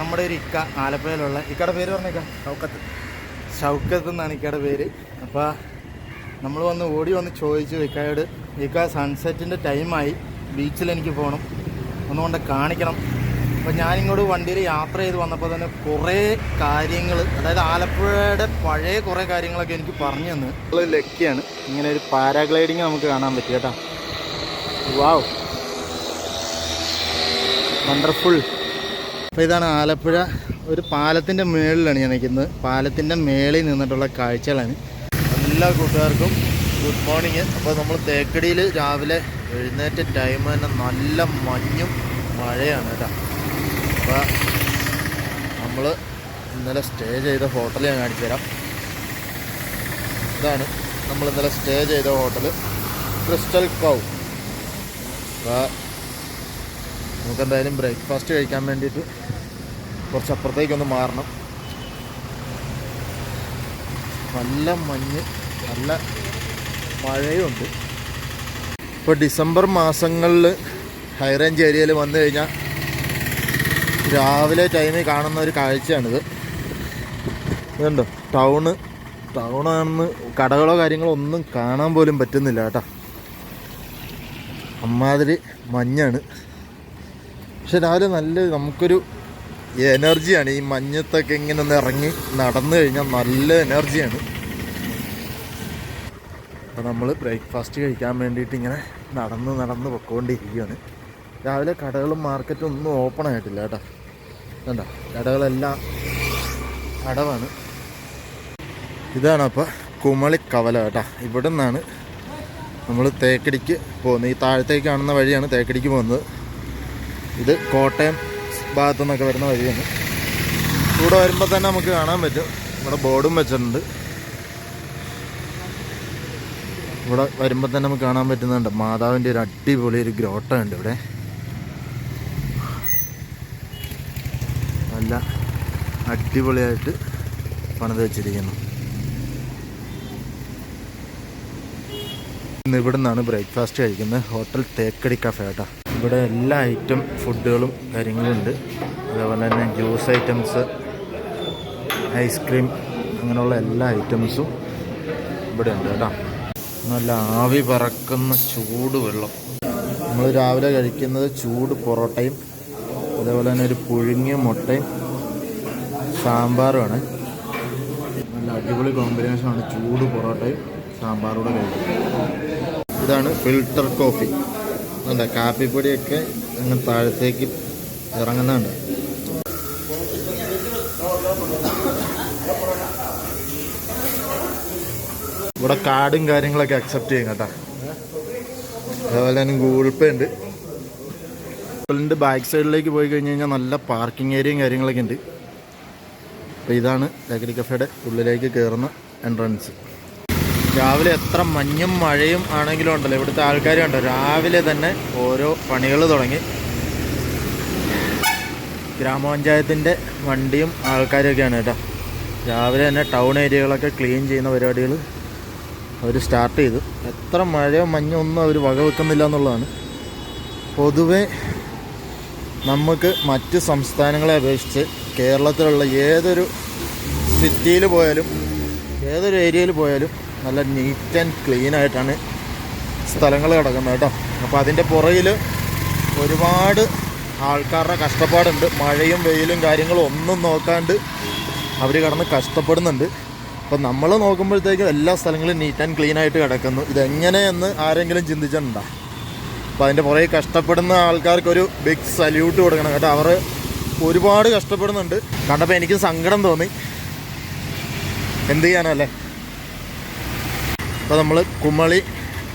നമ്മുടെ ഒരു ഇക്ക ആലപ്പുഴയിലുള്ള ഇക്കയുടെ പേര് പറഞ്ഞേക്കാം ഷൗക്കത്ത്. ഷൗക്കത്ത് എന്നാണ് ഇക്കയുടെ പേര്. അപ്പോൾ നമ്മൾ വന്ന് ഓടി വന്ന് ചോദിച്ചു ഇക്കയോട് ഇക്ക സൺസെറ്റിന്റെ ടൈമായി ബീച്ചിൽ എനിക്ക് പോകണം ഒന്നുകൊണ്ട് കാണിക്കണം. അപ്പോൾ ഞാനിങ്ങോട്ട് വണ്ടിയിൽ യാത്ര ചെയ്ത് വന്നപ്പോൾ തന്നെ കുറേ കാര്യങ്ങൾ അതായത് ആലപ്പുഴയുടെ പഴയ കുറേ കാര്യങ്ങളൊക്കെ എനിക്ക് പറഞ്ഞു തന്നു. ഉള്ള ലക്കിയാണ്. ഇങ്ങനെ ഒരു പാരാഗ്ലൈഡിങ് നമുക്ക് കാണാൻ പറ്റും കേട്ടോ. വാവ് വണ്ടർഫുൾ അപ്പോൾ ഇതാണ് ആലപ്പുഴ. ഒരു പാലത്തിന്റെ മേളിലാണ് ഞാൻ നിൽക്കുന്നത്. പാലത്തിന്റെ മേളിൽ നിന്നിട്ടുള്ള കാഴ്ചകളാണ്. എല്ലാ കൂട്ടുകാർക്കും ഗുഡ് മോർണിംഗ് അപ്പോൾ നമ്മൾ തേക്കടിയിൽ രാവിലെ എഴുന്നേറ്റ ടൈം തന്നെ നല്ല മഞ്ഞും മഴയാണ് കേട്ടോ. അപ്പോൾ നമ്മൾ ഇന്നലെ സ്റ്റേ ചെയ്ത ഹോട്ടൽ ഞാൻ കാണിച്ചു തരാം. ഇതാണ് നമ്മൾ ഇന്നലെ സ്റ്റേ ചെയ്ത ഹോട്ടൽ ക്രിസ്റ്റൽ കൗ അപ്പോൾ നമുക്കെന്തായാലും ബ്രേക്ക്ഫാസ്റ്റ് കഴിക്കാൻ വേണ്ടിയിട്ട് കുറച്ച് അപ്പുറത്തേക്കൊന്ന് മാറണം. നല്ല മഞ്ഞ് നല്ല മഴയുണ്ട്. ഇപ്പോൾ ഡിസംബർ മാസങ്ങളിൽ ഹൈ റേഞ്ച് ഏരിയയിൽ വന്നു കഴിഞ്ഞാൽ രാവിലെ ടൈമിൽ കാണുന്ന ഒരു കാഴ്ചയാണിത്. ഇതുണ്ടോ? ടൗണ് ടൗണാണെന്ന് കടകളോ കാര്യങ്ങളോ ഒന്നും കാണാൻ പോലും പറ്റുന്നില്ല കേട്ടോ. അമ്മാതിരി മഞ്ഞാണ്. പക്ഷെ രാവിലെ നല്ല നമുക്കൊരു എനർജിയാണ്. ഈ മഞ്ഞത്തൊക്കെ ഇങ്ങനെ ഒന്ന് ഇറങ്ങി നടന്നു കഴിഞ്ഞാൽ നല്ല എനർജിയാണ്. അപ്പോൾ നമ്മൾ ബ്രേക്ക്ഫാസ്റ്റ് കഴിക്കാൻ വേണ്ടിയിട്ട് ഇങ്ങനെ നടന്ന് നടന്ന് പൊക്കോണ്ടിരിക്കുകയാണ് രാവിലെ കടകളും മാർക്കറ്റും ഒന്നും ഓപ്പൺ ആയിട്ടില്ല കേട്ടോ. കണ്ടോ? കടകളെല്ലാം അടവാണ്. ഇതാണ് അപ്പോൾ കുമളിക്കവല കേട്ടോ. ഇവിടെ നിന്നാണ് നമ്മൾ തേക്കടിക്ക് പോകുന്നത്. ഈ താഴത്തേക്ക് കാണുന്ന വഴിയാണ് തേക്കടിക്ക് പോകുന്നത്. ഇത് കോട്ടയം ഭാഗത്തു നിന്നൊക്കെ വരുന്ന വഴിയാണ്. ഇവിടെ വരുമ്പോൾ തന്നെ നമുക്ക് കാണാൻ പറ്റും. ഇവിടെ ബോർഡും വെച്ചിട്ടുണ്ട്. ഇവിടെ വരുമ്പോൾ തന്നെ നമുക്ക് കാണാൻ പറ്റുന്നുണ്ട്. മാതാവിന്റെ ഒരു അടിപൊളി ഒരു ഗ്രോട്ട ഉണ്ട് ഇവിടെ. നല്ല അടിപൊളിയായിട്ട് പണിത് വെച്ചിരിക്കുന്നു. ഇന്ന് ഇവിടെ നിന്നാണ് ബ്രേക്ക്ഫാസ്റ്റ് കഴിക്കുന്നത്. ഹോട്ടൽ തേക്കടി കഫേ കേട്ടോ. ഇവിടെ എല്ലാ ഐറ്റം ഫുഡുകളും കാര്യങ്ങളും ഉണ്ട്. അതേപോലെ തന്നെ ജ്യൂസ് ഐറ്റംസ് ഐസ്ക്രീം അങ്ങനെയുള്ള എല്ലാ ഐറ്റംസും ഇവിടെ ഉണ്ട് കേട്ടോ. നല്ല ആവി പറക്കുന്ന ചൂട് വെള്ളം. നമ്മൾ രാവിലെ കഴിക്കുന്നത് ചൂട് പൊറോട്ടയും അതേപോലെ തന്നെ ഒരു പുഴുങ്ങിയ മുട്ടയും സാമ്പാറുമാണ്. നല്ല അടിപൊളി കോമ്പിനേഷനാണ് ചൂട് പൊറോട്ടയും സാമ്പാറൂടെ കഴിക്കുന്നത്. ഇതാണ് ഫിൽട്ടർ കോഫി എന്താ കാപ്പിപ്പൊടിയൊക്കെ അങ്ങ് താഴത്തേക്ക് ഇറങ്ങുന്നുണ്ട്. ഇവിടെ കാർഡും കാര്യങ്ങളൊക്കെ അക്സെപ്റ്റ് ചെയ്യും കേട്ടോ. അതുപോലെ തന്നെ ഗൂഗിൾ പേ ഉണ്ട്. ഹോട്ടലിന്റെ ബാക്ക് സൈഡിലേക്ക് പോയി കഴിഞ്ഞ് കഴിഞ്ഞാൽ നല്ല പാർക്കിംഗ് ഏരിയയും കാര്യങ്ങളൊക്കെ ഉണ്ട്. അപ്പോൾ ഇതാണ് ലഗരി കഫേയുടെ ഉള്ളിലേക്ക് കയറുന്ന എൻട്രൻസ് രാവിലെ എത്ര മഞ്ഞും മഴയും ആണെങ്കിലും ഉണ്ടല്ലോ. ഇവിടുത്തെ ആൾക്കാർ കണ്ടോ? രാവിലെ തന്നെ ഓരോ പണികൾ തുടങ്ങി. ഗ്രാമപഞ്ചായത്തിന്റെ വണ്ടിയും ആൾക്കാരൊക്കെയാണ് കേട്ടോ. രാവിലെ തന്നെ ടൗൺ ഏരിയകളൊക്കെ ക്ലീൻ ചെയ്യുന്ന പരിപാടികൾ അവർ സ്റ്റാർട്ട് ചെയ്തു. എത്ര മഴയോ മഞ്ഞോ ഒന്നും അവർ വകവെക്കുന്നില്ല എന്നുള്ളതാണ്. പൊതുവെ നമുക്ക് മറ്റ് സംസ്ഥാനങ്ങളെ അപേക്ഷിച്ച് കേരളത്തിലുള്ള ഏതൊരു സിറ്റിയിൽ പോയാലും ഏതൊരു ഏരിയയിൽ പോയാലും നല്ല നീറ്റ് ആൻഡ് ക്ലീൻ ആയിട്ടാണ് സ്ഥലങ്ങൾ കിടക്കുന്നത് കേട്ടോ. അപ്പോൾ അതിന്റെ പുറകിൽ ഒരുപാട് ആൾക്കാരുടെ കഷ്ടപ്പാടുണ്ട്. മഴയും വെയിലും കാര്യങ്ങളും ഒന്നും നോക്കാണ്ട് അവർ കിടന്ന് കഷ്ടപ്പെടുന്നുണ്ട്. അപ്പം നമ്മൾ നോക്കുമ്പോഴത്തേക്കും എല്ലാ സ്ഥലങ്ങളും നീറ്റ് ആൻഡ് ക്ലീൻ ആയിട്ട് കിടക്കുന്നു. ഇതെങ്ങനെയെന്ന് ആരെങ്കിലും ചിന്തിച്ചിട്ടുണ്ടോ? അപ്പോൾ അതിന്റെ പുറകെ കഷ്ടപ്പെടുന്ന ആൾക്കാർക്കൊരു ബിഗ് സല്യൂട്ട് കൊടുക്കണം കേട്ടോ. അവർ ഒരുപാട് കഷ്ടപ്പെടുന്നുണ്ട്. കണ്ടപ്പോൾ എനിക്ക് സങ്കടം തോന്നി. എന്ത് ചെയ്യാനല്ലേ അപ്പോൾ നമ്മൾ കുമളി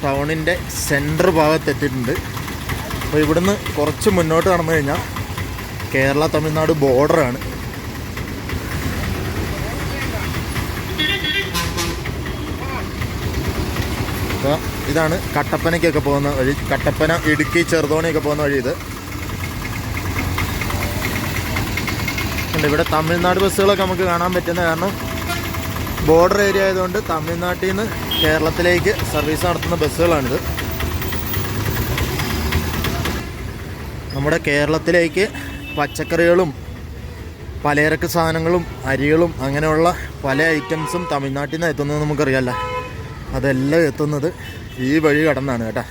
ടൗണിന്റെ സെന്റർ ഭാഗത്ത് എത്തിയിട്ടുണ്ട്. അപ്പോൾ ഇവിടുന്ന് കുറച്ച് മുന്നോട്ട് കടന്നു കഴിഞ്ഞാൽ കേരള തമിഴ്നാട് ബോർഡറാണ് അപ്പോൾ ഇതാണ് കട്ടപ്പനയ്ക്കൊക്കെ പോകുന്ന വഴി. കട്ടപ്പന ഇടുക്കി ചെറുതോണിയൊക്കെ പോകുന്ന വഴി ഇത്. ഉണ്ട് ഇവിടെ തമിഴ്നാട് ബസ്സുകളൊക്കെ നമുക്ക് കാണാൻ പറ്റുന്ന കാരണം ബോർഡർ ഏരിയ ആയതുകൊണ്ട് തമിഴ്നാട്ടിൽ നിന്ന് കേരളത്തിലേക്ക് സർവീസ് നടത്തുന്ന ബസ്സുകളാണിത്. നമ്മുടെ കേരളത്തിലേക്ക് പച്ചക്കറികളും പലചരക്ക് സാധനങ്ങളും അരികളും അങ്ങനെയുള്ള പല ഐറ്റംസും തമിഴ്നാട്ടിൽ നിന്ന് എത്തുന്നത് നമുക്കറിയാമല്ല അതെല്ലാം എത്തുന്നത് ഈ വഴി കടന്നാണ് കേട്ടോ.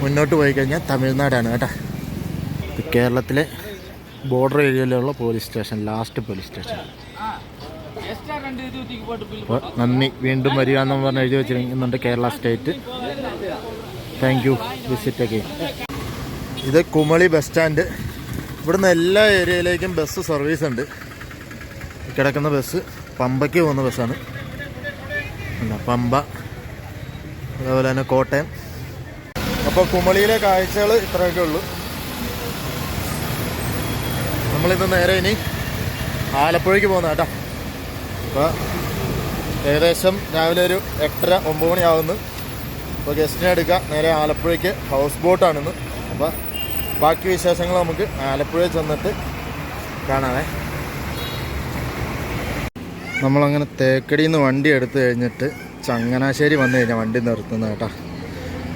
മുന്നോട്ട് പോയി കഴിഞ്ഞാൽ തമിഴ്നാടാണ് കേട്ടോ. കേരളത്തിലെ ബോർഡർ ഏരിയയിലുള്ള police station last police station നന്ദി. വീണ്ടും വരിക എന്ന് പറഞ്ഞ് എഴുതി വെച്ചിരിക്കുന്നുണ്ട് Kerala state. Thank you visit again ഇത് കുമളി ബസ് സ്റ്റാൻഡ് ഇവിടുന്ന് എല്ലാ ഏരിയയിലേക്കും ബസ് സർവീസ് ഉണ്ട്. കിടക്കുന്ന ബസ് പമ്പയ്ക്ക് പോകുന്ന ബസ്സാണ് പമ്പ അതേപോലെ തന്നെ കോട്ടയം. അപ്പോൾ കുമളിയിലെ കാഴ്ചകൾ ഇത്രയൊക്കെ ഉള്ളൂ. നമ്മളിന്ന് നേരെ ഇനി ആലപ്പുഴയ്ക്ക് പോകുന്ന കേട്ടോ. അപ്പോൾ ഏകദേശം രാവിലെ ഒരു എട്ടര ഒമ്പത് മണിയാവുന്നു. അപ്പോൾ ഗസ്റ്റിനെ എടുക്കുക നേരെ ആലപ്പുഴയ്ക്ക് ഹൗസ് ബോട്ടാണിന്ന് അപ്പോൾ ബാക്കി വിശേഷങ്ങൾ നമുക്ക് ആലപ്പുഴയിൽ ചെന്നിട്ട് കാണാമേ നമ്മളങ്ങനെ തേക്കടിയിൽ നിന്ന് വണ്ടി എടുത്തു കഴിഞ്ഞിട്ട് ചങ്ങനാശ്ശേരി വന്നു കഴിഞ്ഞാൽ വണ്ടി നിർത്തുന്നത് കേട്ടോ.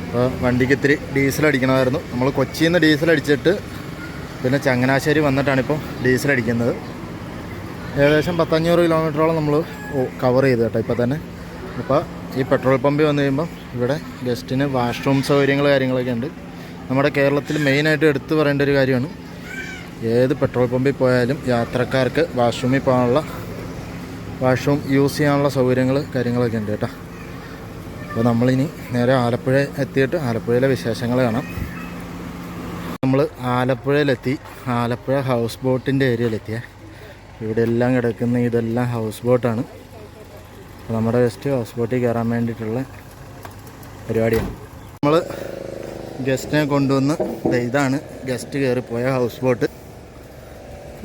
അപ്പോൾ വണ്ടിക്ക് ഇത്തിരി ഡീസൽ അടിക്കണമായിരുന്നു. നമ്മൾ കൊച്ചിയിൽ നിന്ന് ഡീസൽ അടിച്ചിട്ട് പിന്നെ ചങ്ങനാശ്ശേരി വന്നിട്ടാണിപ്പോൾ ഡീസൽ അടിക്കുന്നത്. ഏകദേശം പത്തഞ്ഞൂറ് കിലോമീറ്ററോളം നമ്മൾ കവർ ചെയ്തു കേട്ടോ ഇപ്പോൾ തന്നെ. അപ്പോൾ ഈ പെട്രോൾ പമ്പിൽ വന്നു കഴിയുമ്പോൾ ഇവിടെ ഗസ്റ്റിന് വാഷ്റൂം സൗകര്യങ്ങൾ കാര്യങ്ങളൊക്കെ ഉണ്ട്. നമ്മുടെ കേരളത്തിൽ മെയിനായിട്ട് എടുത്തു പറയേണ്ട ഒരു കാര്യമാണ്. ഏത് പെട്രോൾ പമ്പിൽ പോയാലും യാത്രക്കാർക്ക് വാഷ്റൂമിൽ പോകാനുള്ള വാഷ്റൂം യൂസ് ചെയ്യാനുള്ള സൗകര്യങ്ങൾ കാര്യങ്ങളൊക്കെ ഉണ്ട് കേട്ടോ. അപ്പോൾ നമ്മളിനി നേരെ ആലപ്പുഴ എത്തിയിട്ട് ആലപ്പുഴയിലെ വിശേഷങ്ങൾ കാണാം. നമ്മൾ ആലപ്പുഴയിലെത്തി. ആലപ്പുഴ ഹൗസ് ബോട്ടിന്റെ ഏരിയയിലെത്തിയേ ഇവിടെ എല്ലാം കിടക്കുന്ന ഇതെല്ലാം ഹൗസ് ബോട്ടാണ് നമ്മുടെ ഗസ്റ്റ് ഹൗസ് ബോട്ടിൽ കയറാൻ വേണ്ടിയിട്ടുള്ള പരിപാടിയാണ്. നമ്മൾ ഗസ്റ്റിനെ കൊണ്ടുവന്ന് ഇതാണ് guest കയറിപ്പോയ house boat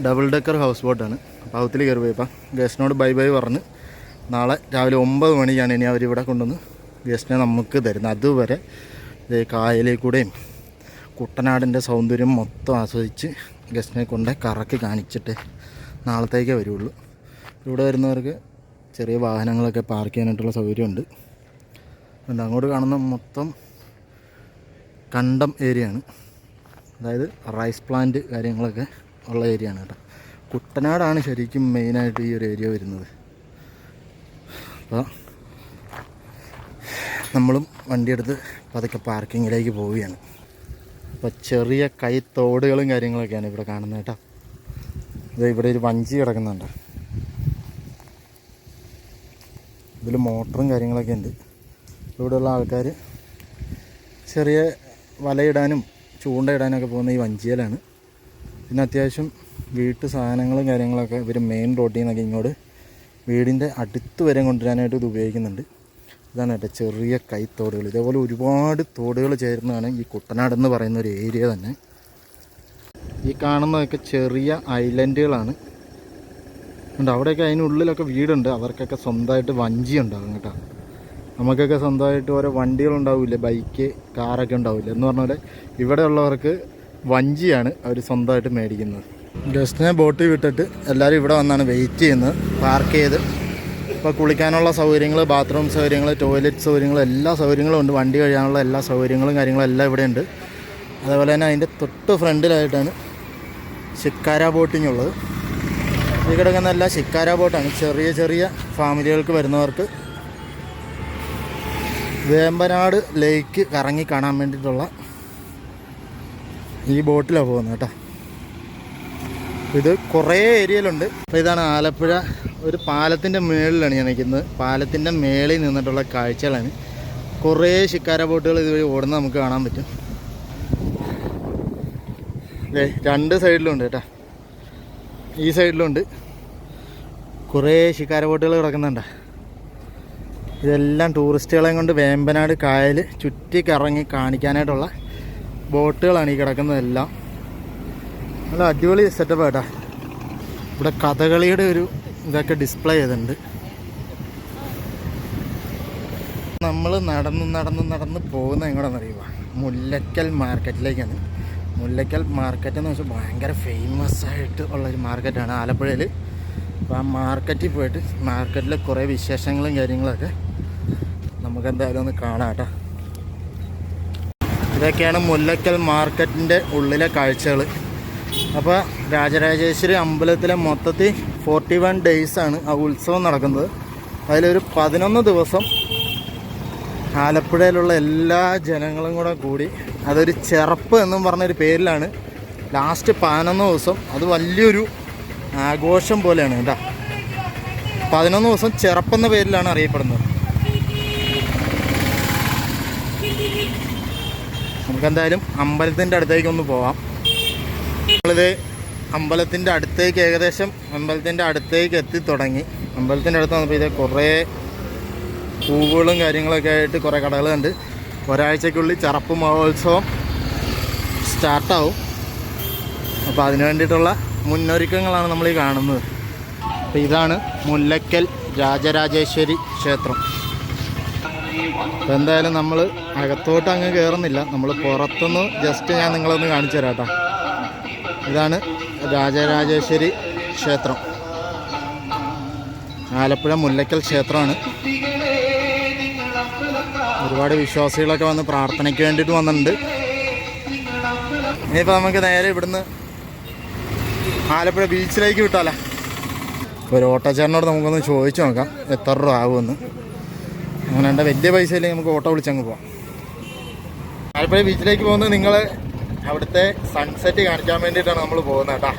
double decker house ബോട്ടാണ് അപ്പോൾ അവത്തിൽ കയറി പോയപ്പോൾ ഗസ്റ്റിനോട് ബൈ ബൈ പറഞ്ഞ് നാളെ രാവിലെ ഒമ്പത് മണിക്കാണ് ഇനി അവരിവിടെ കൊണ്ടുവന്ന് ഗസ്റ്റിനെ നമുക്ക് തരുന്നത്. അതുവരെ കായലിൽ കൂടെയും കുട്ടനാടിന്റെ സൗന്ദര്യം മൊത്തം ആസ്വദിച്ച് ഗസ്റ്റിനെ കൊണ്ട് കറക്കി കാണിച്ചിട്ട് നാളത്തേക്കേ വരുള്ളൂ. ഇവിടെ വരുന്നവർക്ക് ചെറിയ വാഹനങ്ങളൊക്കെ പാർക്ക് ചെയ്യാനായിട്ടുള്ള സൗകര്യമുണ്ട്. അതുകൊണ്ട് അങ്ങോട്ട് കാണുന്ന മൊത്തം കണ്ടം ഏരിയയാണ്. അതായത് റൈസ് പ്ലാന്റ് കാര്യങ്ങളൊക്കെ ഉള്ള ഏരിയയാണ് കേട്ടോ. കുട്ടനാടാണ് ശരിക്കും മെയിനായിട്ട് ഈ ഒരു ഏരിയ വരുന്നത്. അപ്പോൾ നമ്മളും വണ്ടിയെടുത്ത് പതുക്കെ പാർക്കിങ്ങിലേക്ക് പോവുകയാണ്. അപ്പോൾ ചെറിയ കൈത്തോടുകളും കാര്യങ്ങളൊക്കെയാണ് ഇവിടെ കാണുന്നത് കേട്ടോ. ഇത് ഇവിടെ ഒരു വഞ്ചി കിടക്കുന്നുണ്ട്. ഇതിൽ മോട്ടറും കാര്യങ്ങളൊക്കെ ഉണ്ട്. ഇവിടെയുള്ള ആൾക്കാർ ചെറിയ വലയിടാനും ചൂണ്ടയിടാനൊക്കെ പോകുന്ന ഈ വഞ്ചിയിലാണ്. പിന്നെ അത്യാവശ്യം വീട്ടു സാധനങ്ങളും കാര്യങ്ങളൊക്കെ ഇവർ മെയിൻ റോഡിൽ നിന്നൊക്കെ ഇങ്ങോട്ട് വീടിന്റെ അടുത്ത് വരെ കൊണ്ടുവരാനായിട്ട് ഇത് ഉപയോഗിക്കുന്നുണ്ട്. ഇതാണ് കേട്ടോ ചെറിയ കൈത്തോടുകൾ ഇതേപോലെ ഒരുപാട് തോടുകൾ ചേരുന്നതാണ് ഈ കുട്ടനാട് എന്ന് പറയുന്ന ഒരു ഏരിയ തന്നെ. ഈ കാണുന്നതൊക്കെ ചെറിയ ഐലൻഡുകളാണ്. ഉണ്ട് അവിടെയൊക്കെ അതിനുള്ളിലൊക്കെ വീടുണ്ട്. അവർക്കൊക്കെ സ്വന്തമായിട്ട് വഞ്ചി ഉണ്ടാകും കേട്ടോ. നമുക്കൊക്കെ സ്വന്തമായിട്ട് ഓരോ വണ്ടികളുണ്ടാവില്ലേ ബൈക്ക് കാറൊക്കെ ഉണ്ടാവില്ല? എന്ന് പറഞ്ഞ പോലെ ഇവിടെ ഉള്ളവർക്ക് വഞ്ചിയാണ് അവർ സ്വന്തമായിട്ട് മേടിക്കുന്നത്. ഗസ്റ്റിനെ ബോട്ടിൽ വിട്ടിട്ട് എല്ലാവരും ഇവിടെ വന്നാണ് വെയിറ്റ് ചെയ്യുന്നത്. പാർക്ക് ചെയ്ത്. ഇപ്പോൾ കുളിക്കാനുള്ള സൗകര്യങ്ങൾ ബാത്റൂം സൗകര്യങ്ങൾ ടോയ്ലറ്റ് സൗകര്യങ്ങൾ എല്ലാ സൗകര്യങ്ങളും ഉണ്ട്. വണ്ടി കഴിയാനുള്ള എല്ലാ സൗകര്യങ്ങളും കാര്യങ്ങളും എല്ലാം ഇവിടെ ഉണ്ട് അതേപോലെ തന്നെ അതിന്റെ തൊട്ട് ഫ്രണ്ടിലായിട്ടാണ് ശിക്കാര ബോട്ടിങ്ങുള്ളത് ഈ കിടക്കുന്ന എല്ലാം ശിക്കാര ബോട്ടാണ്. ചെറിയ ചെറിയ ഫാമിലികൾക്ക് വരുന്നവർക്ക് വേമ്പനാട് ലേക്ക് കറങ്ങി കാണാൻ വേണ്ടിയിട്ടുള്ള ഈ ബോട്ടിലാണ് പോകുന്നത് കേട്ടോ. ഇത് കുറേ ഏരിയയിലുണ്ട്. അപ്പോൾ ഇതാണ് ആലപ്പുഴ. ഒരു പാലത്തിന്റെ മേളിലാണ് ഞാൻ നിൽക്കുന്നത്. പാലത്തിന്റെ മേളിൽ നിന്നിട്ടുള്ള കാഴ്ചകളാണ്. കുറേ ശിക്കാര ബോട്ടുകൾ ഇതുവഴി ഓടുന്ന നമുക്ക് കാണാൻ പറ്റും. ദേ രണ്ട് സൈഡിലുണ്ട് കേട്ടോ. ഈ സൈഡിലുണ്ട്. കുറേ ശിക്കാര ബോട്ടുകൾ കിടക്കുന്നുണ്ട്. ഇതെല്ലാം ടൂറിസ്റ്റുകളെയും കൊണ്ട് വേമ്പനാട് കായൽ ചുറ്റി കറങ്ങി കാണിക്കാനായിട്ടുള്ള ബോട്ടുകളാണ് ഈ കിടക്കുന്നതെല്ലാം. നല്ല അടിപൊളി സെറ്റപ്പ് കേട്ടാ ഇവിടെ കഥകളിയുടെ ഒരു ഇതൊക്കെ ഡിസ്പ്ലേ ചെയ്തിട്ടുണ്ട്. നമ്മൾ നടന്ന് നടന്ന് നടന്ന് പോകുന്ന എങ്ങോട്ടാണെന്നറിയുക മുല്ലക്കൽ മാർക്കറ്റിലേക്കാണ് മുല്ലക്കൽ മാർക്കറ്റ് എന്ന് വെച്ചാൽ ഭയങ്കര ഫേമസ് ആയിട്ട് ഉള്ളൊരു മാർക്കറ്റാണ് ആലപ്പുഴയിൽ അപ്പോൾ ആ മാർക്കറ്റിൽ പോയിട്ട് മാർക്കറ്റിലെ കുറേ വിശേഷങ്ങളും കാര്യങ്ങളൊക്കെ നമുക്ക് എന്തായാലും ഒന്ന് കാണാം കേട്ടോ. ഇതൊക്കെയാണ് മുല്ലയ്ക്കൽ മാർക്കറ്റിന്റെ ഉള്ളിലെ കാഴ്ചകൾ അപ്പോൾ രാജരാജേശ്വരി അമ്പലത്തിലെ മൊത്തത്തിൽ ഫോർട്ടി വൺ ഡേയ്സാണ് ആ ഉത്സവം നടക്കുന്നത്. അതിലൊരു പതിനൊന്ന് ദിവസം ആലപ്പുഴയിലുള്ള എല്ലാ ജനങ്ങളും കൂടെ കൂടി അതൊരു ചെറുപ്പ് എന്നും പറഞ്ഞൊരു പേരിലാണ്. ലാസ്റ്റ് പതിനൊന്ന് ദിവസം അത് വലിയൊരു ആഘോഷം പോലെയാണ് കേട്ടോ. പതിനൊന്ന് ദിവസം ചെറപ്പെന്ന പേരിലാണ് അറിയപ്പെടുന്നത്. നമുക്കെന്തായാലും അമ്പലത്തിന്റെ അടുത്തേക്ക് ഒന്ന് പോവാം. നമ്മളിത് അമ്പലത്തിന്റെ അടുത്തേക്ക് ഏകദേശം അമ്പലത്തിന്റെ അടുത്തേക്ക് എത്തി തുടങ്ങി. അമ്പലത്തിന്റെ അടുത്ത് വന്നപ്പോൾ ഇത് കുറേ പൂവുകളും കാര്യങ്ങളൊക്കെ ആയിട്ട് കുറേ കടകളുണ്ട്. ഒരാഴ്ചക്കുള്ളിൽ ചറപ്പ് മഹോത്സവം സ്റ്റാർട്ടാവും. അപ്പോൾ അതിന് വേണ്ടിയിട്ടുള്ള മുന്നൊരുക്കങ്ങളാണ് നമ്മൾ ഈ കാണുന്നത്. അപ്പോൾ ഇതാണ് മുല്ലക്കൽ രാജരാജേശ്വരി ക്ഷേത്രം. അപ്പോൾ എന്തായാലും നമ്മൾ അകത്തോട്ട് അങ്ങ് കയറുന്നില്ല നമ്മൾ പുറത്തുനിന്ന് ജസ്റ്റ് ഞാൻ നിങ്ങളൊന്ന് കാണിച്ചു തരാം കേട്ടോ. ഇതാണ് രാജരാജേശ്വരി ക്ഷേത്രം. ആലപ്പുഴ മുല്ലക്കൽ ക്ഷേത്രമാണ്. ഒരുപാട് വിശ്വാസികളൊക്കെ വന്ന് പ്രാർത്ഥനയ്ക്ക് വേണ്ടിയിട്ട് വന്നിട്ടുണ്ട്. ഇനിയിപ്പോൾ നമുക്ക് നേരെ ഇവിടുന്ന് ആലപ്പുഴ ബീച്ചിലേക്ക് വിട്ടാലേ? ഒരു ഓട്ടോച്ചേരനോട് നമുക്കൊന്ന് ചോദിച്ചു നോക്കാം എത്ര രൂപ ആകുമെന്ന് അങ്ങനെ എന്റെ വലിയ പൈസ ഇല്ലെങ്കിൽ നമുക്ക് ഓട്ടോ വിളിച്ചങ്ങ് പോവാം. ആലപ്പുഴ ബീച്ചിലേക്ക് പോകുന്നത് നിങ്ങൾ അവിടുത്തെ സൺസെറ്റ് കാണിക്കാൻ വേണ്ടിയിട്ടാണ് നമ്മൾ പോകുന്നത് കേട്ടോ.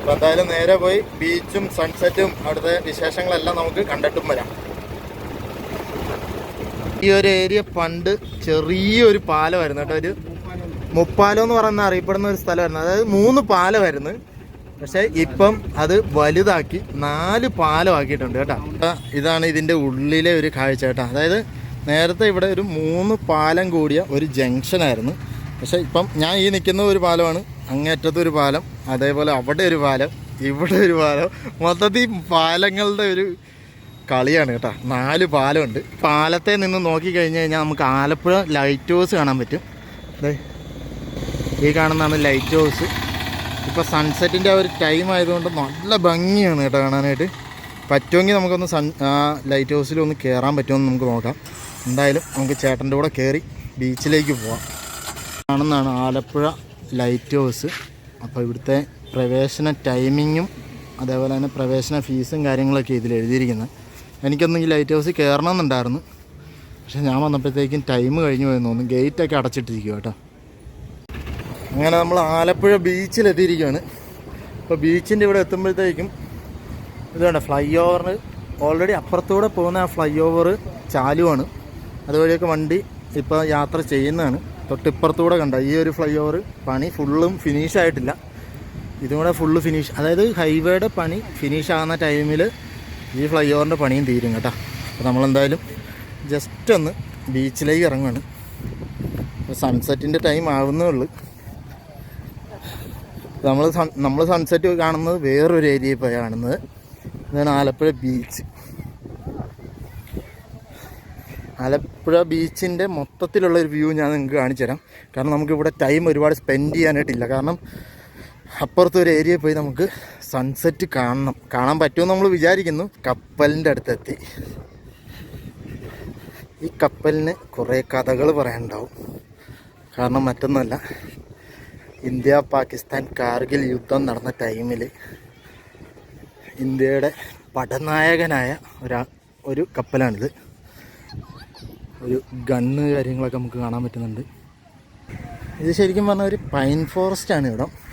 അപ്പോൾ എന്തായാലും നേരെ പോയി ബീച്ചും സൺസെറ്റും അവിടുത്തെ വിശേഷങ്ങളെല്ലാം നമുക്ക് കണ്ടിട്ടും വരാം. ഈ ഒരു ഏരിയ പണ്ട് ചെറിയൊരു പാലമായിരുന്നു കേട്ടോ. ഒരു മുപ്പാലം എന്ന് പറയുന്ന അറിയപ്പെടുന്ന ഒരു സ്ഥലമായിരുന്നു. അതായത് മൂന്ന് പാലമായിരുന്നു. പക്ഷേ ഇപ്പം അത് വലുതാക്കി നാല് പാലമാക്കിയിട്ടുണ്ട് കേട്ടോ. ഇതാണ് ഇതിന്റെ ഉള്ളിലെ ഒരു കാഴ്ച കേട്ടോ. അതായത് നേരത്തെ ഇവിടെ ഒരു മൂന്ന് പാലം കൂടിയ ഒരു ജംഗ്ഷൻ ആയിരുന്നു. പക്ഷേ ഇപ്പം ഞാൻ ഈ നിൽക്കുന്ന ഒരു പാലമാണ്. അങ്ങേറ്റത്തെ ഒരു പാലം അതേപോലെ അവിടെ ഒരു പാലം ഇവിടെ ഒരു പാലം. മൊത്തത്തിൽ പാലങ്ങളുടെ ഒരു കളിയാണ് കേട്ടോ. നാല് പാലമുണ്ട്. പാലത്തെ നിന്ന് നോക്കി കഴിഞ്ഞ് കഴിഞ്ഞാൽ നമുക്ക് ആലപ്പുഴ ലൈറ്റ് ഹൗസ് കാണാൻ പറ്റും. അതെ ഈ കാണുന്നതാണ് ലൈറ്റ് ഹൗസ് ഇപ്പോൾ സൺസെറ്റിന്റെ ഒരു ടൈം ആയതുകൊണ്ട് നല്ല ഭംഗിയാണ് കേട്ടോ കാണാനായിട്ട്. പറ്റുമെങ്കിൽ നമുക്കൊന്ന് സൺ ലൈറ്റ് ഹൗസിലൊന്ന് കയറാൻ പറ്റുമെന്ന് നമുക്ക് നോക്കാം. എന്തായാലും നമുക്ക് ചേട്ടന്റെ കൂടെ കയറി ബീച്ചിലേക്ക് പോവാം. കാണുന്നതാണ് ആലപ്പുഴ ലൈറ്റ് ഹൗസ് അപ്പോൾ ഇവിടുത്തെ പ്രവേശന ടൈമിങ്ങും അതേപോലെ തന്നെ പ്രവേശന ഫീസും കാര്യങ്ങളൊക്കെ ഇതിൽ എഴുതിയിരിക്കുന്നത്. എനിക്കൊന്നും ഈ ലൈറ്റ് ഹൗസിൽ കയറണം കയറണമെന്നുണ്ടായിരുന്നു. പക്ഷേ ഞാൻ വന്നപ്പോഴത്തേക്കും ടൈം കഴിഞ്ഞു പോയെന്ന് തോന്നുന്നു. ഗേറ്റൊക്കെ അടച്ചിട്ടിരിക്കും കേട്ടോ. അങ്ങനെ നമ്മൾ ആലപ്പുഴ ബീച്ചിലെത്തിയിരിക്കുകയാണ് അപ്പോൾ ബീച്ചിന്റെ ഇവിടെ എത്തുമ്പോഴത്തേക്കും ഇതുകൊണ്ട് ഫ്ലൈ ഓവറിന് ഓൾറെഡി അപ്പുറത്തൂടെ പോകുന്ന ആ ഫ്ലൈ ഓവർ ചാലുവാണ്. അതുവഴിയൊക്കെ വണ്ടി ഇപ്പോൾ യാത്ര ചെയ്യുന്നതാണ്. തൊട്ടിപ്പുറത്തൂടെ കണ്ട ഈ ഒരു ഫ്ലൈ ഓവർ പണി ഫുള്ളും ഫിനിഷ് ആയിട്ടില്ല. ഇതും കൂടെ ഫുള്ള് ഫിനിഷ് അതായത് ഹൈവേയുടെ പണി ഫിനിഷ് ആകുന്ന ടൈമിൽ ഈ ഫ്ലൈ ഓവറിന്റെ പണിയും തീരും കേട്ടോ. അപ്പോൾ നമ്മളെന്തായാലും ജസ്റ്റ് ഒന്ന് ബീച്ചിലേക്ക് ഇറങ്ങുകയാണ് അപ്പോൾ സൺസെറ്റിന്റെ ടൈം ആവുന്നേ ഉള്ളൂ. നമ്മൾ നമ്മൾ സൺസെറ്റ് കാണുന്നത് വേറൊരു ഏരിയയിൽ പോയി കാണുന്നത്. ഇതാണ് ആലപ്പുഴ ബീച്ച് ആലപ്പുഴ ബീച്ചിന്റെ മൊത്തത്തിലുള്ള ഒരു വ്യൂ ഞാൻ നിങ്ങൾക്ക് കാണിച്ചു തരാം. കാരണം നമുക്കിവിടെ ടൈം ഒരുപാട് സ്പെൻഡ് ചെയ്യാനായിട്ടില്ല. കാരണം അപ്പുറത്തൊരു ഏരിയയിൽ പോയി നമുക്ക് സൺസെറ്റ് കാണണം. കാണാൻ പറ്റുമെന്ന് നമ്മൾ വിചാരിക്കുന്നു. കപ്പലിന്റെ അടുത്തെത്തി. ഈ കപ്പലിന് കുറേ കഥകൾ പറയാനുണ്ടാവും. കാരണം മറ്റൊന്നുമല്ല. ഇന്ത്യ പാകിസ്ഥാൻ കാർഗിൽ യുദ്ധം നടന്ന ടൈമിൽ ഇന്ത്യയുടെ പടനായകനായ ഒരാ ഒരു കപ്പലാണിത്. ഒരു ഗണ്ണ് കാര്യങ്ങളൊക്കെ നമുക്ക് കാണാൻ പറ്റുന്നുണ്ട്. ഇത് ശരിക്കും പറഞ്ഞാൽ ഒരു പൈൻ ഫോറസ്റ്റ് ആണ് ഇവിടെ.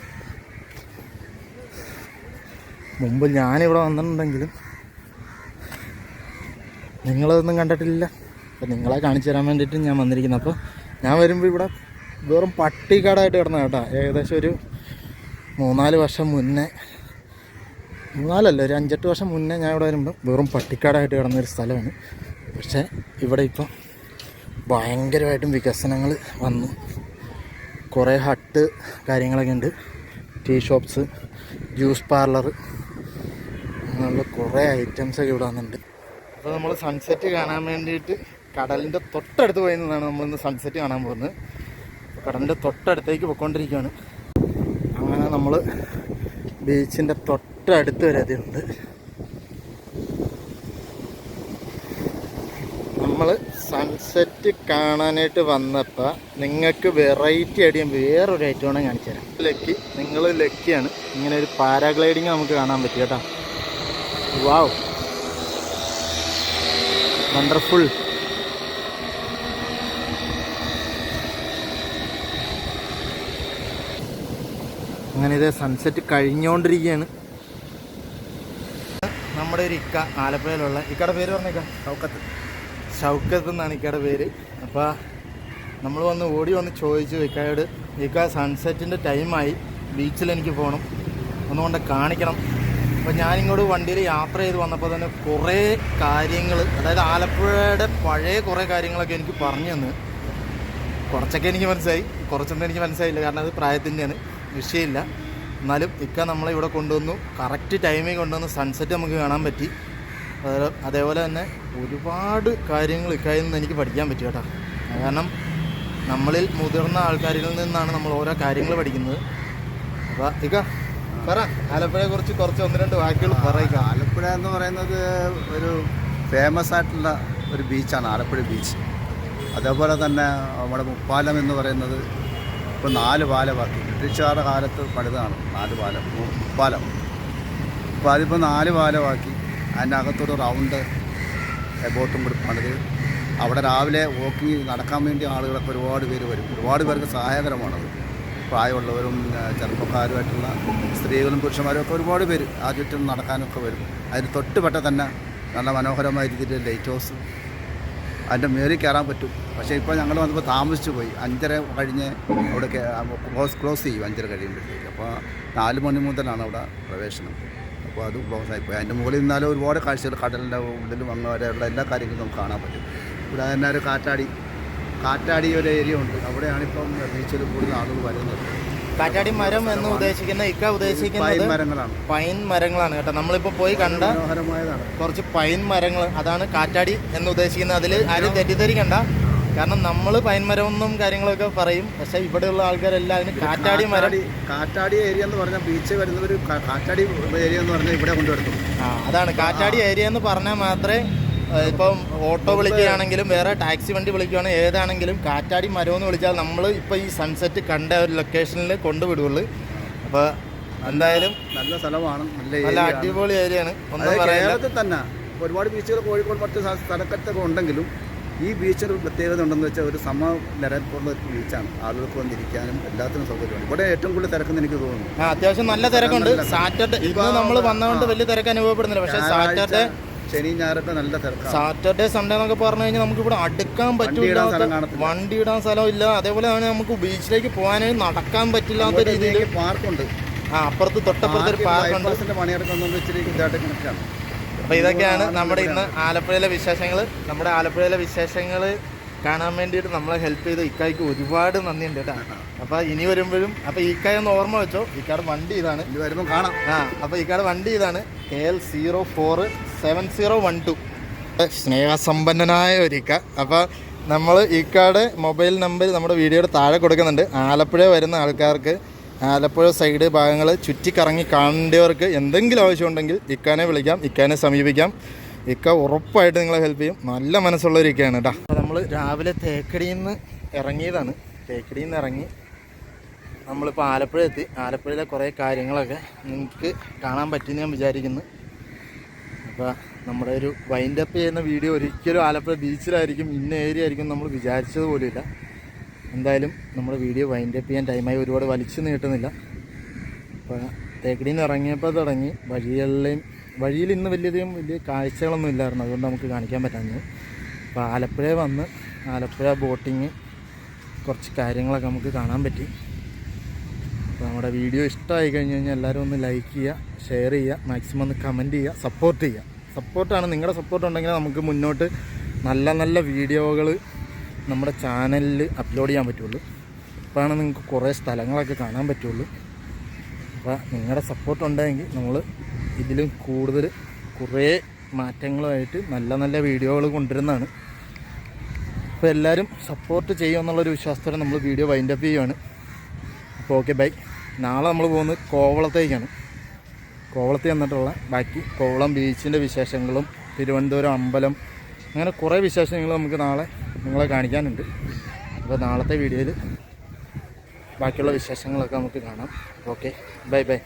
മുമ്പ് ഞാനിവിടെ വന്നിട്ടുണ്ടെങ്കിലും നിങ്ങളതൊന്നും കണ്ടിട്ടില്ല. അപ്പം നിങ്ങളെ കാണിച്ചു തരാൻ വേണ്ടിയിട്ട് ഞാൻ വന്നിരിക്കുന്നത് അപ്പോൾ ഞാൻ വരുമ്പോൾ ഇവിടെ വെറും പട്ടിക്കാടായിട്ട് കിടന്ന കേട്ടോ. ഏകദേശം ഒരു മൂന്നാൽ വർഷം മുന്നേ മൂന്നാലല്ല ഒരു അഞ്ചെട്ട് വർഷം മുന്നേ ഞാൻ ഇവിടെ വരുമ്പോൾ വെറും പട്ടിക്കാടായിട്ട് കിടന്ന ഒരു സ്ഥലമാണ്. പക്ഷേ ഇവിടെ ഇപ്പം ഭയങ്കരമായിട്ടും വികസനങ്ങൾ വന്നു. കുറേ ഹട്ട് കാര്യങ്ങളൊക്കെ ഉണ്ട്. ടീ ഷോപ്സ് ജ്യൂസ് പാർലർ അങ്ങനെയുള്ള കുറേ ഐറ്റംസൊക്കെ ഇവിടെ വന്നിട്ടുണ്ട്. അപ്പോൾ നമ്മൾ സൺസെറ്റ് കാണാൻ വേണ്ടിയിട്ട് കടലിന്റെ തൊട്ടടുത്ത് പോയി നിന്നാണ് നമ്മളിന്ന് സൺസെറ്റ് കാണാൻ പോകുന്നത്. കടലിന്റെ തൊട്ടടുത്തേക്ക് പോയിക്കൊണ്ടിരിക്കുകയാണ് അങ്ങനെ നമ്മൾ ബീച്ചിന്റെ തൊട്ടടുത്ത് വരെ എത്തിയിട്ടുണ്ട് നമ്മൾ സൺസെറ്റ് കാണാനായിട്ട് വന്നപ്പോൾ നിങ്ങൾക്ക് വെറൈറ്റി അടിയും വേറൊരു ഐറ്റം ഐറ്റമാണ് കാണിച്ചു തരാം ലക്കി നിങ്ങൾ ലക്കിയാണ് ഇങ്ങനെ ഒരു പാരാഗ്ലൈഡിങ് നമുക്ക് കാണാൻ പറ്റും കേട്ടോ. വാവ് വണ്ടർഫുൾ അങ്ങനെ ഇത് സൺസെറ്റ് കഴിഞ്ഞുകൊണ്ടിരിക്കുകയാണ് നമ്മുടെ ഒരു ഇക്ക ആലപ്പുഴയിലുള്ള ഇക്കയുടെ പേര് പറഞ്ഞേക്ക. ഷൗക്കത്ത്. ഷൗക്കത്ത് എന്നാണ് ഇക്കയുടെ പേര്. അപ്പോൾ നമ്മൾ വന്ന് ഓടി വന്ന് ചോദിച്ചു ഇക്കയോട് ഇക്ക സൺസെറ്റിന്റെ ടൈമായി ബീച്ചിൽ എനിക്ക് പോകണം ഒന്നുകൊണ്ട് കാണിക്കണം. അപ്പോൾ ഞാനിങ്ങോട്ട് വണ്ടിയിൽ യാത്ര ചെയ്ത് വന്നപ്പോൾ തന്നെ കുറേ കാര്യങ്ങൾ അതായത് ആലപ്പുഴയുടെ പഴയ കുറേ കാര്യങ്ങളൊക്കെ എനിക്ക് പറഞ്ഞു തന്നു. കുറച്ചൊക്കെ എനിക്ക് മനസ്സിലായി. കുറച്ചൊന്നും എനിക്ക് മനസ്സിലായില്ല. കാരണം അത് പ്രായത്തിന്റെയാണ്. വിഷയമില്ല. എന്നാലും ഇക്ക നമ്മളെ ഇവിടെ കൊണ്ടുവന്നു. കറക്റ്റ് ടൈമിൽ കൊണ്ടുവന്ന് സൺസെറ്റ് നമുക്ക് കാണാൻ പറ്റി. അതേ- അതേപോലെ തന്നെ ഒരുപാട് കാര്യങ്ങൾ ഇക്കായി നിന്ന് എനിക്ക് പഠിക്കാൻ പറ്റി കേട്ടോ. കാരണം നമ്മളിൽ മുതിർന്ന ആൾക്കാരിൽ നിന്നാണ് നമ്മൾ ഓരോ കാര്യങ്ങൾ പഠിക്കുന്നത്. അപ്പോൾ ഇക്ക പറ. ആലപ്പുഴയെ കുറിച്ച് കുറച്ച് ഒന്ന് രണ്ട് വാക്കുകൾ പറയുക ആലപ്പുഴ എന്ന് പറയുന്നത് ഒരു ഫേമസ് ആയിട്ടുള്ള ഒരു ബീച്ചാണ് ആലപ്പുഴ ബീച്ച് അതേപോലെ തന്നെ നമ്മുടെ മുപ്പാലം എന്ന് പറയുന്നത് ഇപ്പോൾ നാല് പാലമാക്കി ബ്രിട്ടീഷുകാരുടെ കാലത്ത് പണിതാണ് നാല് പാലം മുപ്പാലം. അപ്പോൾ അതിപ്പോൾ നാല് പാലമാക്കി അതിന്റെ അകത്തൊരു റൗണ്ട് ബോട്ടും കൂടി പണിത്. അവിടെ രാവിലെ വാക്കിങ് നടക്കാൻ വേണ്ടി ആളുകളൊക്കെ ഒരുപാട് പേര് വരും. ഒരുപാട് പേർക്ക് സഹായകരമാണത്. പ്രായമുള്ളവരും ചെറുപ്പക്കാരുമായിട്ടുള്ള സ്ത്രീകളും പുരുഷന്മാരും ഒക്കെ ഒരുപാട് പേര് ആ ചുറ്റും നടക്കാനൊക്കെ വരും. അതിന് തൊട്ടുപെട്ട തന്നെ നല്ല മനോഹരമായ രീതിയിൽ ലൈറ്റ് ഹൗസ് അതിന്റെ മേളിൽ കയറാൻ പറ്റും. പക്ഷേ ഇപ്പോൾ ഞങ്ങൾ വന്നപ്പോൾ താമസിച്ചു പോയി. അഞ്ചര കഴിഞ്ഞ് അവിടെ ക്ലോസ് ക്ലോസ് ചെയ്യും അഞ്ചര കഴിയുമ്പോഴത്തേക്ക്. അപ്പോൾ നാല് മണി മുതലാണ് അവിടെ പ്രവേശനം. അപ്പോൾ അത് ക്ലോസ് ആയിപ്പോയി അതിന്റെ മുകളിൽ നിന്നാലും ഒരുപാട് കാഴ്ചകൾ കടലിന്റെ ഉള്ളിലും അങ്ങ് വരെയുള്ള എല്ലാ കാര്യങ്ങളും നമുക്ക് കാണാൻ പറ്റും. ഇവിടെ തന്നെ ഒരു കാറ്റാടി. കാറ്റാടി ഒരു ഏരിയ ഉണ്ട്. അവിടെയാണിപ്പം ബീച്ചിൽ കൂടുതൽ ആളുകൾ വരുന്നത്. കാറ്റാടി മരം എന്ന് ഉദ്ദേശിക്കുന്ന ഇക്ക പൈൻ ഉദ്ദേശിക്കുന്നത് മരങ്ങളാണ്. പൈൻ മരങ്ങളാണ് കേട്ടോ. നമ്മളിപ്പോൾ പോയി കണ്ട മനോഹരമായതാണ്. കുറച്ച് പൈൻ മരങ്ങൾ അതാണ് കാറ്റാടി എന്ന് ഉദ്ദേശിക്കുന്നത്. അതിൽ ആരും തെറ്റിദ്ധരിക്കണ്ട. കാരണം നമ്മൾ പൈൻ മരമൊന്നും കാര്യങ്ങളൊക്കെ പറയും. പക്ഷേ ഇവിടെയുള്ള ആൾക്കാരെല്ലാം അതിന് കാറ്റാടി മരം കാറ്റാടി ഏരിയ എന്ന് പറഞ്ഞാൽ ബീച്ച് വരുന്നവർ കാറ്റാടി ഏരിയ എന്ന് പറഞ്ഞാൽ ഇവിടെ കൊണ്ടുവരുന്നു. അതാണ്. കാറ്റാടി ഏരിയ എന്ന് പറഞ്ഞാൽ മാത്രമേ ഇപ്പം ഓട്ടോ വിളിക്കുകയാണെങ്കിലും വേറെ ടാക്സി വണ്ടി വിളിക്കുകയാണെങ്കിൽ ഏതാണെങ്കിലും കാറ്റാടി മരം എന്ന് വിളിച്ചാൽ നമ്മൾ ഇപ്പോൾ ഈ സൺസെറ്റ് കണ്ട ഒരു ലൊക്കേഷനിൽ കൊണ്ടുവിടുള്ളൂ. അപ്പോൾ എന്തായാലും നല്ല സ്ഥലമാണ് നല്ല അടിപൊളി ഏരിയയാണ്. കേരളത്തിൽ തന്നെ ഒരുപാട് ബീച്ചുകൾ കോഴിക്കോട് മറ്റ് സ്ഥ- സ്ഥലത്തൊക്കെ ഉണ്ടെങ്കിലും ഈ ബീച്ചിന് ഒരു പ്രത്യേകത ഉണ്ടെന്ന് വെച്ചാൽ ഒരു സമ നിരപ്പുള്ള ഒരു ബീച്ചാണ് ആളുകൾക്ക് വന്നിരിക്കാനും എല്ലാത്തിനും സൗകര്യമാണ്. ഇവിടെ ഏറ്റവും കൂടുതൽ തിരക്കെന്ന് എനിക്ക് തോന്നുന്നു. അത്യാവശ്യം നല്ല തിരക്കുണ്ട്. സാറ്റർഡേ ഇന്ന് നമ്മൾ വന്നതുകൊണ്ട് വലിയ തിരക്ക് അനുഭവപ്പെടുന്നില്ല. പക്ഷേ സാറ്റർഡേ ശനി ഞായറൊക്കെ നല്ല തിരക്കാണ്. സാറ്റർഡേ സൺഡേ എന്നൊക്കെ പറഞ്ഞു കഴിഞ്ഞാൽ നമുക്ക് ഇവിടെ അടുക്കാൻ പറ്റില്ല. വണ്ടി ഇടാൻ സ്ഥലം ഇല്ല. അതേപോലെ തന്നെ നമുക്ക് ബീച്ചിലേക്ക് പോകാനേ നടക്കാൻ പറ്റില്ലാത്ത രീതിയിൽ പാർക്കുണ്ട്. ആ അപ്പുറത്ത് തൊട്ടപ്പുറത്ത് ഒരു പാർക്കുണ്ട്. അപ്പൊ പണിയെടുക്കുന്നത് ഇച്ചിരി ഇതായിട്ട് കണക്കാണ് അപ്പോൾ ഇതൊക്കെയാണ് നമ്മുടെ ഇന്ന് ആലപ്പുഴയിലെ വിശേഷങ്ങൾ നമ്മുടെ ആലപ്പുഴയിലെ വിശേഷങ്ങൾ കാണാൻ വേണ്ടിയിട്ട് നമ്മളെ ഹെൽപ്പ് ചെയ്ത ഇക്കായ്ക്ക് ഒരുപാട് നന്ദിയുണ്ട് കേട്ടോ. അപ്പോൾ ഇനി വരുമ്പോഴും അപ്പോൾ ഇക്കായ ഒന്ന് ഓർമ്മ വെച്ചോ. ഇക്കാട് വണ്ടി ഇതാണ്. ഇത് വരുമ്പോൾ കാണാം. ആ അപ്പോൾ ഇക്കാട് വണ്ടി ഇതാണ്. K L zero four seven zero one two സ്നേഹസമ്പന്നനായ ഒരിക്ക. അപ്പോൾ നമ്മൾ ഇക്കാട് മൊബൈൽ നമ്പർ നമ്മുടെ വീഡിയോയുടെ താഴെ കൊടുക്കുന്നുണ്ട്. ആലപ്പുഴ വരുന്ന ആൾക്കാർക്ക് ആലപ്പുഴ സൈഡ് ഭാഗങ്ങൾ ചുറ്റിക്കറങ്ങി കാണേണ്ടവർക്ക് എന്തെങ്കിലും ആവശ്യമുണ്ടെങ്കിൽ ഇക്കാനെ വിളിക്കാം ഇക്കാനെ സമീപിക്കാം. ഇക്ക ഉറപ്പായിട്ട് നിങ്ങളെ ഹെൽപ്പ് ചെയ്യും. നല്ല മനസ്സുള്ള ഒരു കേട്ടോ നമ്മൾ രാവിലെ തേക്കടിയിൽ നിന്ന് ഇറങ്ങിയതാണ്. തേക്കടിയിൽ നിന്ന് ഇറങ്ങി നമ്മളിപ്പോൾ ആലപ്പുഴ എത്തി. ആലപ്പുഴയിലെ കുറേ കാര്യങ്ങളൊക്കെ നിങ്ങൾക്ക് കാണാൻ പറ്റുമെന്ന് ഞാൻ വിചാരിക്കുന്നു. അപ്പോൾ നമ്മുടെ ഒരു വൈൻഡ് അപ്പ് ചെയ്യുന്ന വീഡിയോ ഒരിക്കലും ആലപ്പുഴ ബീച്ചിലായിരിക്കും ഇന്ന ഏരിയ ആയിരിക്കും നമ്മൾ വിചാരിച്ചത് പോലുമില്ല എന്തായാലും നമ്മുടെ വീഡിയോ വൈൻഡ് അപ്പ് ചെയ്യാൻ ടൈമായി ഒരുപാട് വലിച്ചു നീട്ടുന്നില്ല. അപ്പോൾ തേക്കടിയിൽ നിന്ന് ഇറങ്ങിയപ്പോൾ തുടങ്ങി വഴികളിലെയും വഴിയിൽ ഇന്ന് വലിയധികം വലിയ കാഴ്ചകളൊന്നും ഇല്ലായിരുന്നു. അതുകൊണ്ട് നമുക്ക് കാണിക്കാൻ പറ്റാഞ്ഞു. അപ്പോൾ ആലപ്പുഴ വന്ന് ആലപ്പുഴ ബോട്ടിങ് കുറച്ച് കാര്യങ്ങളൊക്കെ നമുക്ക് കാണാൻ പറ്റി. നമ്മുടെ വീഡിയോ ഇഷ്ടമായി കഴിഞ്ഞ് കഴിഞ്ഞാൽ എല്ലാവരും ഒന്ന് ലൈക്ക് ചെയ്യുക ഷെയർ ചെയ്യുക മാക്സിമം ഒന്ന് കമന്റ് ചെയ്യുക സപ്പോർട്ട് ചെയ്യുക. സപ്പോർട്ടാണ് നിങ്ങളുടെ സപ്പോർട്ട് ഉണ്ടെങ്കിൽ നമുക്ക് മുന്നോട്ട് നല്ല നല്ല വീഡിയോകൾ നമ്മുടെ ചാനലിൽ അപ്ലോഡ് ചെയ്യാൻ പറ്റുള്ളൂ. അപ്പോഴാണ് നിങ്ങൾക്ക് കുറേ സ്ഥലങ്ങളൊക്കെ കാണാൻ പറ്റുള്ളൂ. അപ്പോൾ നിങ്ങളുടെ സപ്പോർട്ട് ഉണ്ടെങ്കിൽ നമ്മൾ ഇതിലും കൂടുതൽ കുറേ മാറ്റങ്ങളുമായിട്ട് നല്ല നല്ല വീഡിയോകൾ കൊണ്ടുവരുന്നതാണ്. അപ്പോൾ എല്ലാവരും സപ്പോർട്ട് ചെയ്യുമെന്നുള്ളൊരു വിശ്വാസത്തോടെ നമ്മൾ വീഡിയോ വൈൻഡപ്പ് ചെയ്യുവാണ്. അപ്പോൾ ഓക്കെ ബൈ നാളെ നമ്മൾ പോകുന്നത് കോവളത്തേക്കാണ്. കോവളത്തിൽ വന്നിട്ടുള്ള ബാക്കി കോവളം ബീച്ചിന്റെ വിശേഷങ്ങളും തിരുവനന്തപുരം അമ്പലം അങ്ങനെ കുറേ വിശേഷങ്ങൾ നമുക്ക് നാളെ നിങ്ങളെ കാണിക്കാനുണ്ട്. അപ്പോൾ നാളത്തെ വീഡിയോയിൽ ബാക്കിയുള്ള വിശേഷങ്ങളൊക്കെ നമുക്ക് കാണാം. Okay bye bye.